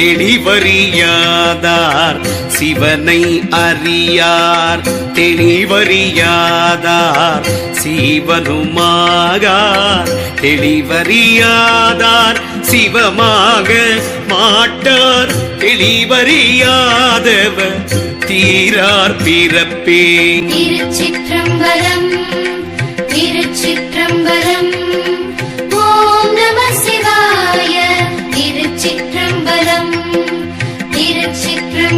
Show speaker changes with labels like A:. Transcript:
A: தெளிவறியாதார் சிவனை அறியார். தெளிவறியாதார் சீவனுமாகார். தெளிவறியாதார் சிவமாக மாட்டார். தெளிவறியாதவர் தீரார் பிறப்பே.